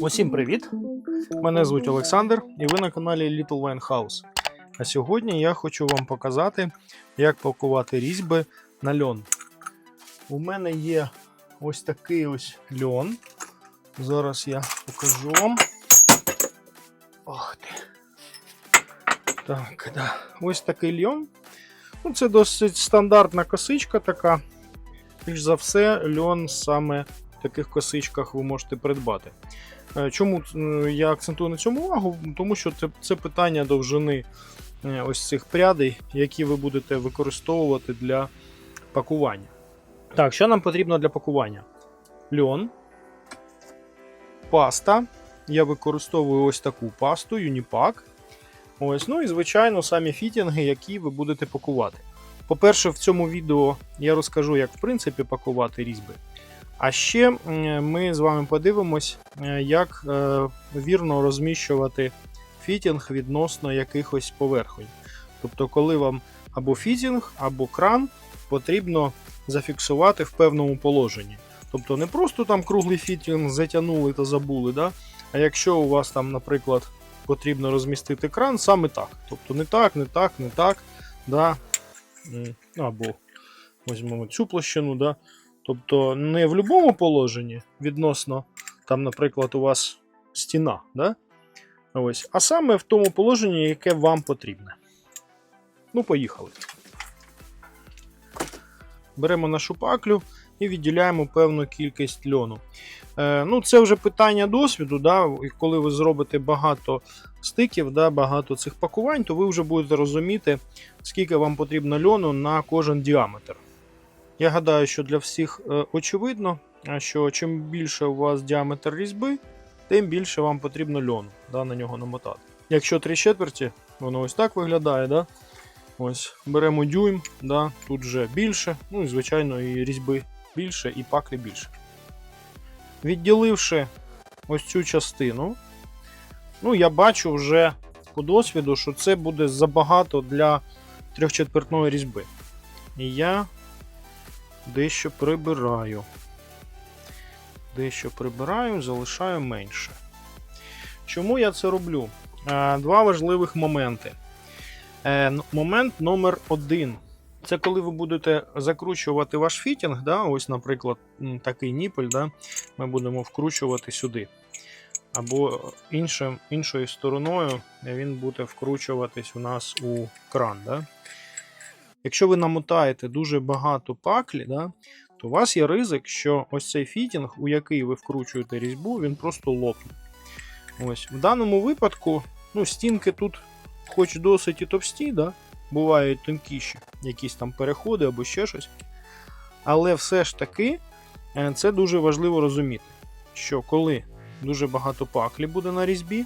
Усім привіт! Мене звуть Олександр і ви на каналі Little Wine House. А сьогодні я хочу вам показати, як пакувати різьби на льон. У мене є ось такий ось льон. Зараз я покажу вам. Ох ти. Так, да. Ось такий льон. Ну, це досить стандартна косичка така. Більш за все, льон саме таких косичках ви можете придбати. Е, Чому е, я акцентую на цьому увагу? Тому що це, це питання довжини е, ось цих прядей, які ви будете використовувати для пакування. Так, що нам потрібно для пакування? Льон, паста. Я використовую ось таку пасту, Unipack. Ось, ну і звичайно, самі фітінги, які ви будете пакувати. По-перше, в цьому відео я розкажу, як в принципі пакувати різьби. А ще ми з вами подивимось, е, як е, вірно розміщувати фітінг відносно якихось поверхонь. Тобто, коли вам або фітінг, або кран потрібно зафіксувати в певному положенні. Тобто не просто там круглий фітінг затягнули та забули, да? а якщо у вас там, наприклад, потрібно розмістити кран, саме так. Тобто не так, не так, не так. Да? Або візьмемо цю площину. Да? Тобто не в будь-якому положенні відносно, там, наприклад, у вас стіна, да? Ось, а саме в тому положенні, яке вам потрібне. Ну, поїхали. Беремо нашу паклю і відділяємо певну кількість льону. Е, ну, Це вже питання досвіду. Да? Коли ви зробите багато стиків, да, багато цих пакувань, то ви вже будете розуміти, скільки вам потрібно льону на кожен діаметр. Я гадаю, що для всіх е, очевидно, що чим більше у вас діаметр різьби, тим більше вам потрібно льону да, на нього намотати. Якщо 3 четверті, воно ось так виглядає. Да? Ось, Беремо дюйм, да, тут вже більше, ну і звичайно і різьби більше, і паклі більше. Відділивши ось цю частину, ну я бачу вже по досвіду, що це буде забагато для трьохчетвертної різьби. І я дещо прибираю. Дещо прибираю, залишаю менше. Чому я це роблю? Е, Два важливих моменти. Е, Момент номер один. Це коли ви будете закручувати ваш фітінг, да, ось, наприклад, такий ніпель, да, ми будемо вкручувати сюди. Або іншим, іншою стороною він буде вкручуватись у нас у кран. Да. Якщо ви намотаєте дуже багато паклі, да, то у вас є ризик, що ось цей фітінг, у який ви вкручуєте різьбу, він просто лопне. Ось. В даному випадку ну, стінки тут, хоч досить і товсті, да, бувають тонкіші, якісь там переходи або ще щось. Але все ж таки е, це дуже важливо розуміти, що коли дуже багато паклі буде на різьбі,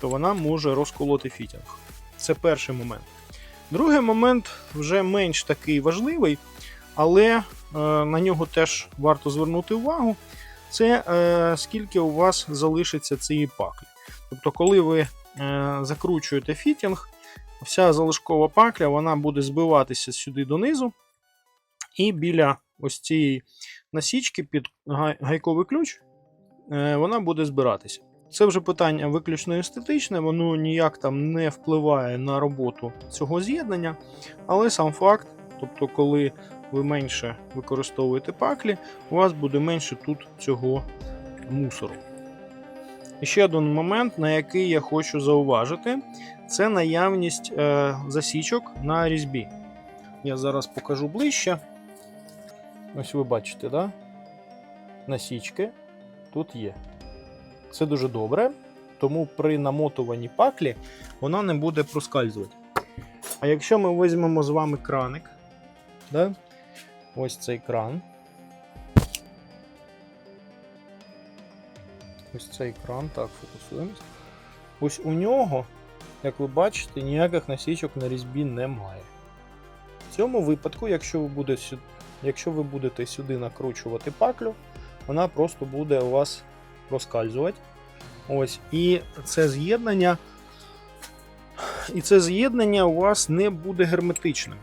то вона може розколоти фітінг. Це перший момент. Другий момент вже менш такий важливий, але е, на нього теж варто звернути увагу. Це е, скільки у вас залишиться цієї паклі. Тобто, коли ви е, закручуєте фітінг, вся залишкова пакля вона буде збиватися сюди донизу, і біля ось цієї насічки під гайковий ключ е, вона буде збиратися. Це вже питання виключно естетичне, воно ніяк там не впливає на роботу цього з'єднання, але сам факт, тобто, коли ви менше використовуєте паклі, у вас буде менше тут цього мусору. Ще один момент, на який я хочу зауважити, це наявність е, засічок на різьбі. Я зараз покажу ближче. Ось ви бачите, да? насічки тут є. Це дуже добре, тому при намотуванні паклі вона не буде проскальзувати. А якщо ми візьмемо з вами краник, да? ось цей кран. Ось цей кран, так, фокусуємось. Ось у нього, як ви бачите, ніяких насічок на різьбі немає. В цьому випадку, якщо ви будете, якщо ви будете сюди накручувати паклю, вона просто буде у вас розкальзувати. Ось, і це з'єднання. І це з'єднання у вас не буде герметичним.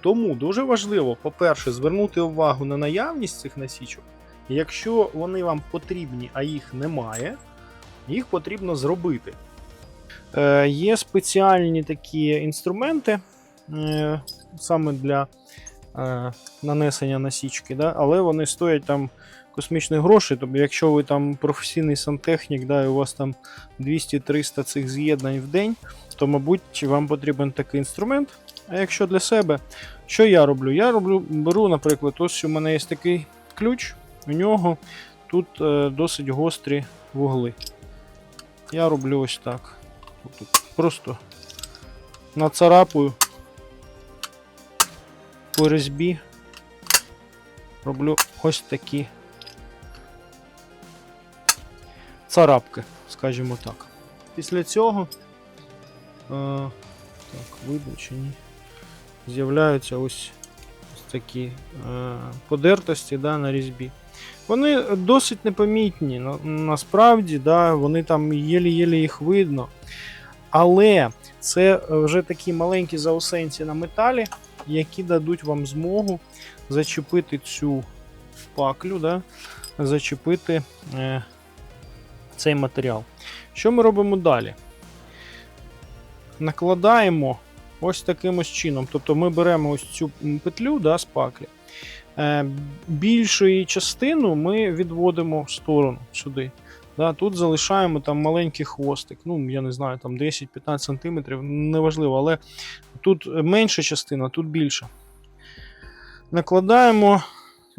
Тому дуже важливо, по-перше, звернути увагу на наявність цих насічок. Якщо вони вам потрібні, а їх немає, їх потрібно зробити. Е, є спеціальні такі інструменти е, саме для е, нанесення насічки, да? але вони стоять там космічних грошей. Тобто, якщо ви там професійний сантехнік, да, і у вас там 200-300 цих з'єднань в день, то, мабуть, вам потрібен такий інструмент. А якщо для себе, що я роблю? Я роблю, беру, наприклад, ось у мене є такий ключ, у нього тут е, досить гострі вугли. Я роблю ось так. Тут просто нацарапую по різьбі. Роблю ось такі царапки, скажімо так. Після цього, е, так, видно чи ні, з'являються ось, ось такі е, подертості да, на різьбі. Вони досить непомітні, на, насправді, да, вони там єлі-єлі їх видно. Але це вже такі маленькі заусенці на металі, які дадуть вам змогу зачепити цю паклю, да, зачепити е, цей матеріал. Що ми робимо далі? Накладаємо ось таким ось чином. Тобто ми беремо ось цю петлю да, з паклі. Е, більшу частину ми відводимо в сторону сюди. Да, Тут залишаємо там маленький хвостик, ну, я не знаю, там 10-15 см, неважливо, але тут менша частина, тут більша. Накладаємо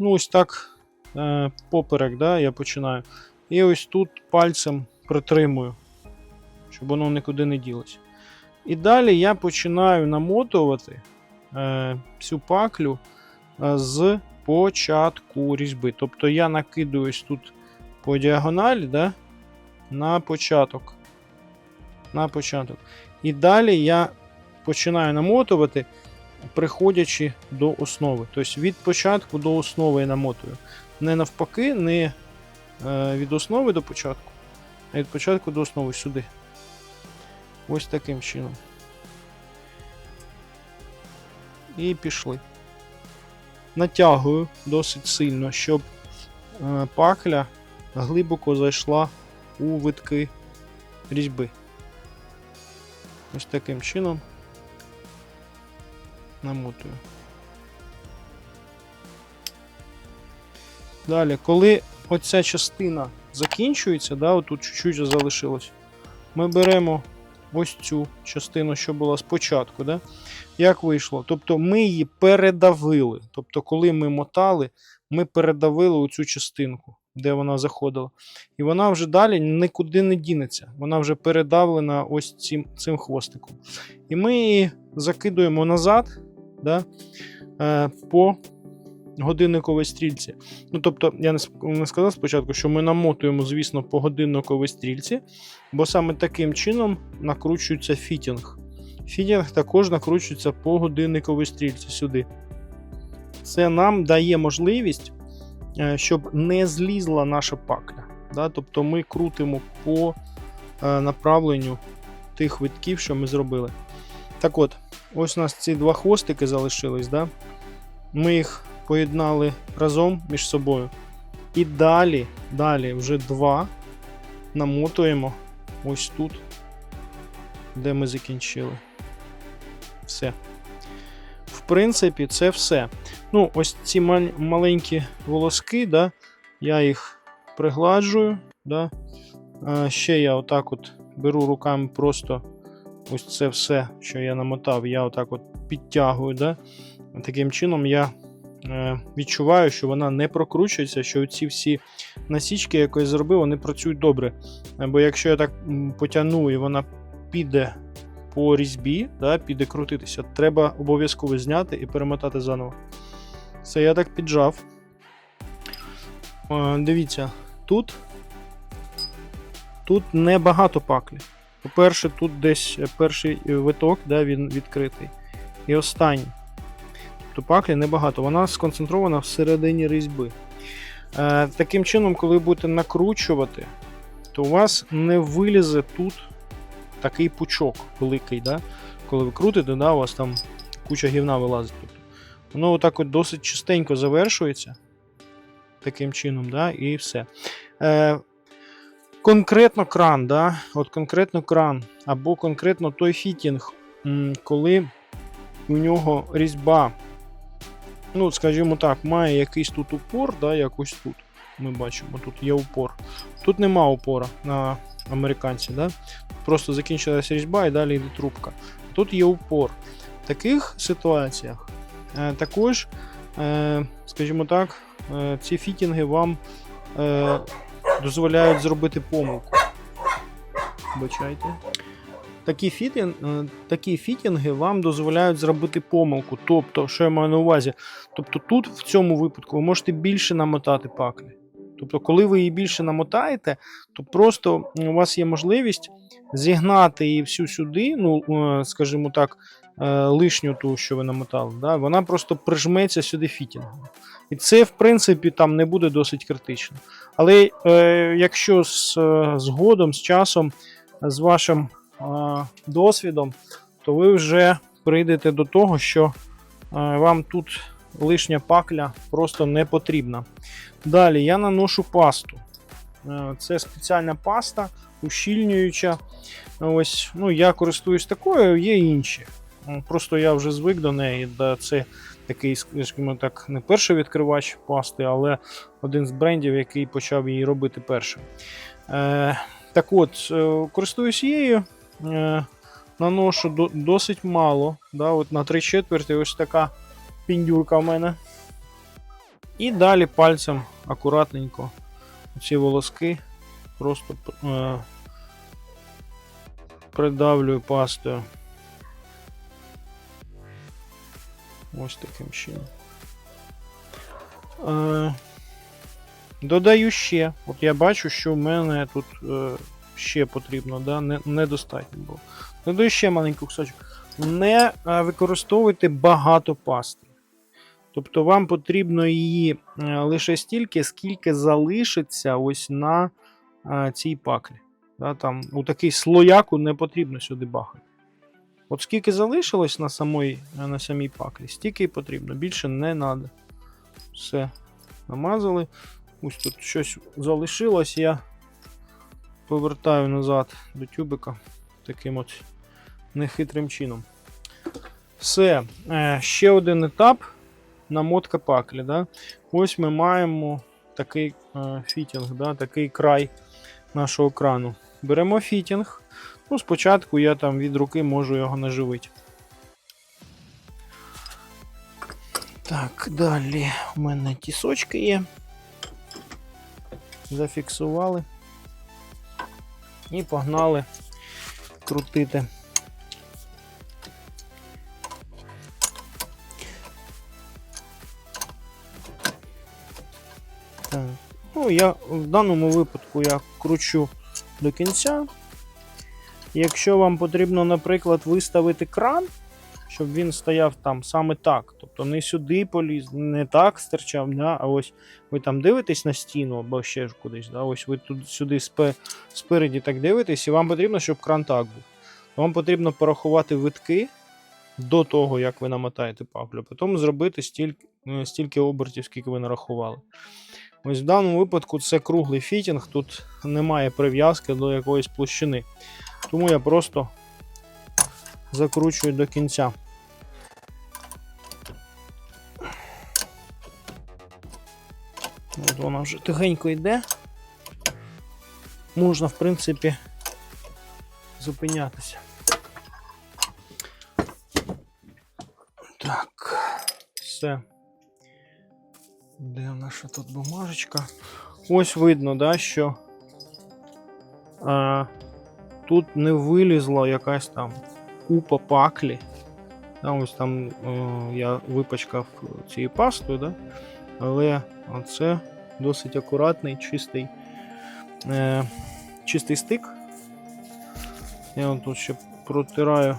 ну, ось так е, поперек, да, я починаю. І ось тут пальцем притримую, щоб воно нікуди не ділося. І далі я починаю намотувати е, цю паклю е, з початку різьби. Тобто я накидаю ось тут по діагоналі да, на початок. На початок. І далі я починаю намотувати, приходячи до основи. Тобто від початку до основи я намотую. Не навпаки, не від основи до початку, а від початку до основи сюди. Ось таким чином. І пішли. Натягую досить сильно, щоб е, пакля глибоко зайшла у витки різьби. Ось таким чином намотую. Далі, коли оця частина закінчується, да, отут чуть-чуть залишилось, ми беремо ось цю частину, що була спочатку. Да? Як вийшло? Тобто ми її передавили. Тобто, коли ми мотали, ми передавили оцю частинку, де вона заходила. І вона вже далі нікуди не дінеться. Вона вже передавлена ось цим цим хвостиком. І ми її закидуємо назад да, е, по годинниковій стрільці. Ну, тобто, я не сказав спочатку, що ми намотуємо, звісно, по годинниковій стрільці, бо саме таким чином накручується фітінг. Фітінг також накручується по годинниковій стрільці сюди. Це нам дає можливість, е, щоб не злізла наша пакля. Да? Тобто ми крутимо по е, направленню тих витків, що ми зробили. Так от, ось у нас ці два хвостики залишились. Да? Ми їх поєднали разом між собою. І далі, далі вже два намотуємо ось тут, де ми закінчили. Все. В принципі, це все. Ну, ось ці маленькі волоски, да, я їх пригладжую. Да. А ще я отак от беру руками просто ось це все, що я намотав, я отак от підтягую. Да. Таким чином я відчуваю, що вона не прокручується, що ці всі насічки, які я зробив, вони працюють добре. Е, бо якщо я так потягну і вона піде по різьбі, да, піде крутитися, треба обов'язково зняти і перемотати заново. Це я так піджав. Е, дивіться, тут тут небагато паклі. По-перше, тут десь перший виток, да, він відкритий. І останній. Тобто паклі небагато, вона сконцентрована всередині різьби. Е, Таким чином, коли будете накручувати, то у вас не вилізе тут такий пучок великий. Да? Коли ви крутите, да, у вас там куча гівна вилазить. Тобто, Воно отак от досить чистенько завершується. Таким чином, да, і все. Е, конкретно кран, да? от конкретно кран, або конкретно той фітінг, коли у нього різьба, ну, скажімо так, має якийсь тут упор, да, якось тут. Ми бачимо, тут є упор. Тут нема упора на американці, да? просто закінчилася різьба і далі йде трубка. Тут є упор. В таких ситуаціях е, також, е, скажімо так, е, ці фітінги вам е, дозволяють зробити помилку. Бачайте. Такі, фітін, е, такі фітінги вам дозволяють зробити помилку. Тобто, що я маю на увазі? Тобто тут в цьому випадку ви можете більше намотати паклі. Тобто, коли ви її більше намотаєте, то просто у вас є можливість зігнати її всю сюди, ну, е, скажімо так, е, лишню ту, що ви намотали, да, вона просто прижметься сюди фітінгом. І це, в принципі, там не буде досить критично. Але е, якщо з, е, згодом, з часом, з вашим досвідом, то ви вже прийдете до того, що е, вам тут лишня пакля просто не потрібна. Далі я наношу пасту. Е, Це спеціальна паста, ущільнююча. Ось, ну, я користуюсь такою, є інші. Просто я вже звик до неї. Це такий, скажімо так, не перший відкривач пасти, але один з брендів, який почав її робити першим. Е, так от, користуюсь її, наношу до, досить мало. Да, от на 3 четверті ось така піндюрка в мене. І далі пальцем акуратненько ці волоски просто е, придавлюю пастою. Ось таким чином. Е, додаю ще. От я бачу, що в мене тут е, ще потрібно, да? не, недостатньо було. Додаю ще маленький кусочок. Не е, використовуйте багато пасти. Тобто вам потрібно її е, лише стільки, скільки залишиться ось на е, цій паклі. Да, там, у такий слояку не потрібно сюди бахати. От скільки залишилось на самій, на самій паклі, стільки і потрібно. Більше не треба. Все. Намазали. Ось тут щось залишилось, я повертаю назад до тюбика таким от нехитрим чином. Все. Е, ще один етап намотка паклі. Да? Ось ми маємо такий е, фітінг, да? такий край нашого крану. Беремо фітінг. Ну, спочатку я там від руки можу його наживити. Так, далі у мене тісочки є. Зафіксували. І погнали крутити. Так. Ну, я в даному випадку я кручу до кінця. Якщо вам потрібно, наприклад, виставити кран, щоб він стояв там саме так, тобто не сюди поліз, не так стирчав, да, а ось ви там дивитесь на стіну або ще ж кудись, да, ось ви тут сюди спе, спереді так дивитесь, і вам потрібно, щоб кран так був. Вам потрібно порахувати витки до того, як ви намотаєте паклю, потім зробити стільки, е, стільки обертів, скільки ви нарахували. Ось в даному випадку це круглий фітінг, тут немає прив'язки до якоїсь площини. Тому я просто закручую до кінця. Вона вже тихенько йде. Можна, в принципі, зупинятися. Так, все. Де наша тут бумажечка? Ось видно, да, що а, тут не вилізла якась там купа паклі. Да, ось там е, я випачкав цією пастою, да? але це досить акуратний, чистий, е, чистий стик. Я от тут ще протираю,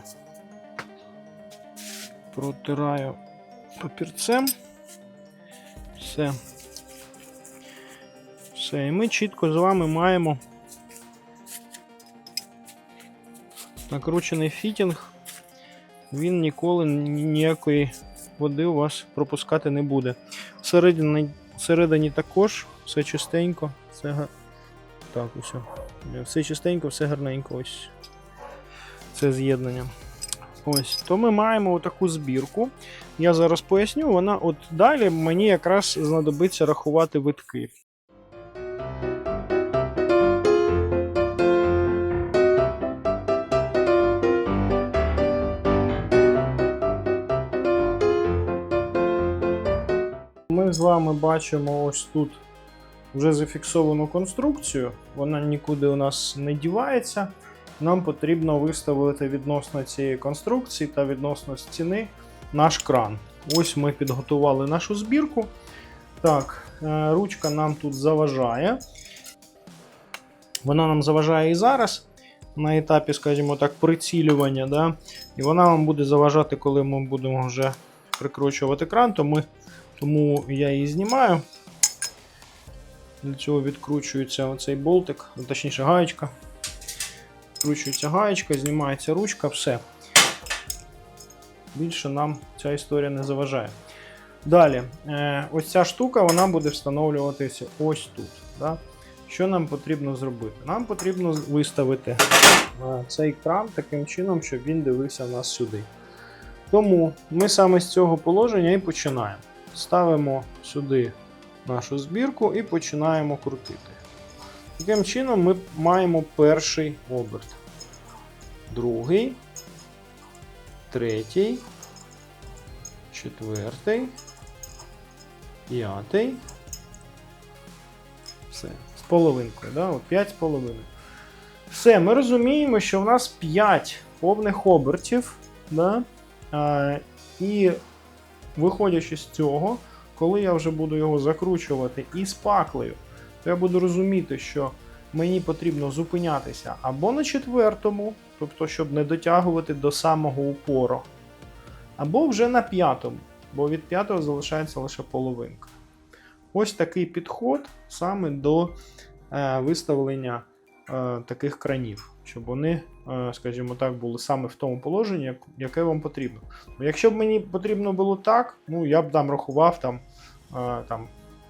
протираю папірцем. Все. Все, і ми чітко з вами маємо накручений фітінг. Він ніколи ніякої води у вас пропускати не буде. Всередині, всередині також все чистенько, все га- так, усе. Все чистенько, все гарненько. Ось це з'єднання. Ось, то ми маємо таку збірку. Я зараз поясню, вона от далі мені якраз знадобиться рахувати витки. З вами бачимо ось тут вже зафіксовану конструкцію. Вона нікуди у нас не дівається. Нам потрібно виставити відносно цієї конструкції та відносно стіни наш кран. Ось ми підготували нашу збірку. Так, е, ручка нам тут заважає. Вона нам заважає і зараз на етапі, скажімо так, прицілювання. Да? І вона вам буде заважати, коли ми будемо вже прикручувати кран, то ми, тому я її знімаю. Для цього відкручується оцей болтик, точніше гаєчка. Відкручується гаєчка, знімається ручка, все. Більше нам ця історія не заважає. Далі, е, ось ця штука вона буде встановлюватися ось тут. Да? Що нам потрібно зробити? Нам потрібно виставити е, цей кран таким чином, щоб він дивився нас сюди. Тому ми саме з цього положення і починаємо. Ставимо сюди нашу збірку і починаємо крутити. Таким чином ми маємо перший оберт, другий, третій, четвертий, п'ятий. Все, з половинкою, да? От 5 з половиною. Все, ми розуміємо, що в нас 5 повних обертів. Да? А, і виходячи з цього, коли я вже буду його закручувати із паклею, то я буду розуміти, що мені потрібно зупинятися або на четвертому, тобто, щоб не дотягувати до самого упору, або вже на п'ятому, бо від п'ятого залишається лише половинка. Ось такий підход саме до е, виставлення е, таких кранів, щоб вони, скажімо так, були саме в тому положенні, яке вам потрібно. Якщо б мені потрібно було так, ну я б там рахував там, е, там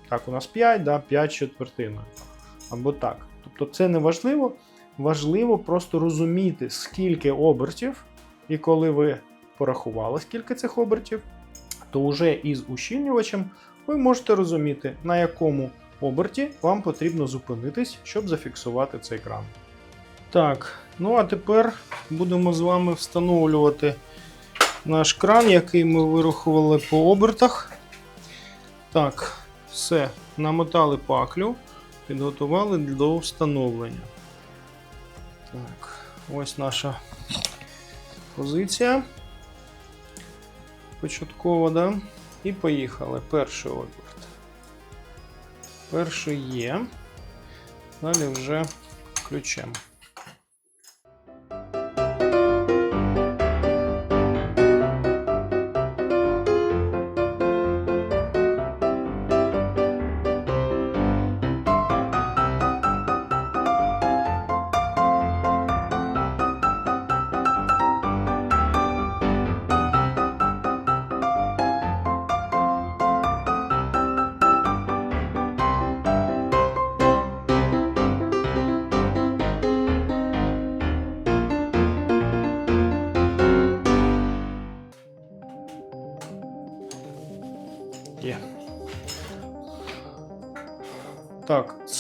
так, у нас 5, да, 5 четвертиною. Або так. Тобто це не важливо. Важливо просто розуміти, скільки обертів, і коли ви порахували, скільки цих обертів, то вже із ущільнювачем ви можете розуміти, на якому оберті вам потрібно зупинитись, щоб зафіксувати цей кран. Так, ну а тепер будемо з вами встановлювати наш кран, який ми вирахували по обертах. Так, все, намотали паклю, підготували до встановлення. Так, ось наша позиція. Початкова, да? І поїхали. Перший оберт. Перший є. Далі вже ключем.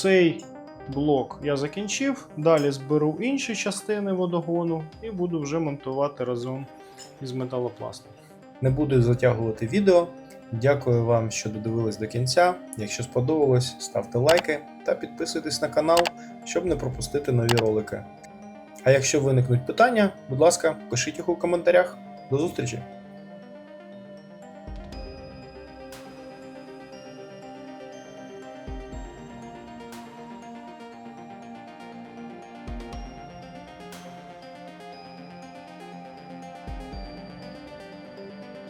Цей блок я закінчив. Далі зберу інші частини водогону і буду вже монтувати разом із металопластом. Не буду затягувати відео. Дякую вам, що додивились до кінця. Якщо сподобалось, ставте лайки та підписуйтесь на канал, щоб не пропустити нові ролики. А якщо виникнуть питання, будь ласка, пишіть їх у коментарях. До зустрічі!